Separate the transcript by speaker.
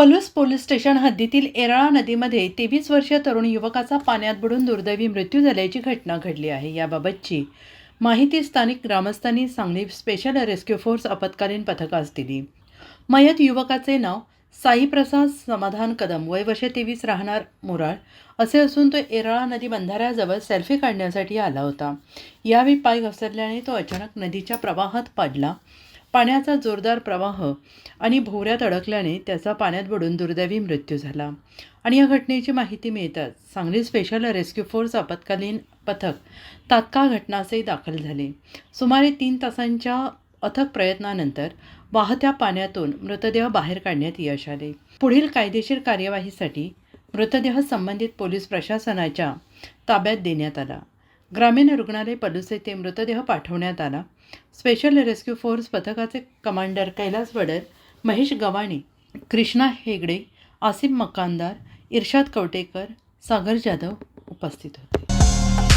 Speaker 1: Palus police station हद्दीतील एराळा नदीमध्ये तेवीस वर्षीय तरुण युवकाचा पाण्यात बुडून दुर्दैवी मृत्यू झाल्याची घटना घडली आहे. याबाबतची माहिती स्थानिक ग्रामस्थांनी सांगली स्पेशल रेस्क्यू फोर्स आपत्कालीन पथकास दिली. मयत युवकाचे नाव साईप्रसाद समाधान कदम. वय वर्षे तेवीस राहणार मुराळ. असे असून तो एराळा नदी बंधाऱ्याजवळ सेल्फी काढण्यासाठी आला होता. यावेळी पाय घसरल्याने तो अचानक नदीच्या प्रवाहात पडला. पाण्याचा जोरदार प्रवाह आणि भोवऱ्यात अडकल्याने त्याचा पाण्यात बुडून दुर्दैवी मृत्यू झाला. आणि या घटनेची माहिती मिळताच सांगली स्पेशल रेस्क्यू फोर्स आपत्कालीन पथक तात्काळ घटनास्थळी दाखल झाले. सुमारे तीन तासांच्या अथक प्रयत्नानंतर वाहत्या पाण्यातून मृतदेह बाहेर काढण्यात यश आले. पुढील कायदेशीर कार्यवाहीसाठी मृतदेह संबंधित पोलीस प्रशासनाच्या ताब्यात देण्यात आला. ग्रामीण रुग्णालय पलूस मृतदेह पाठवण्यात आला. स्पेशल रेस्क्यू फोर्स पथकाचे कमांडर कैलास वडर महेश गवाणी कृष्णा हेगडे आसिम मकानदार इर्शाद कवटेकर सागर जाधव उपस्थित होते.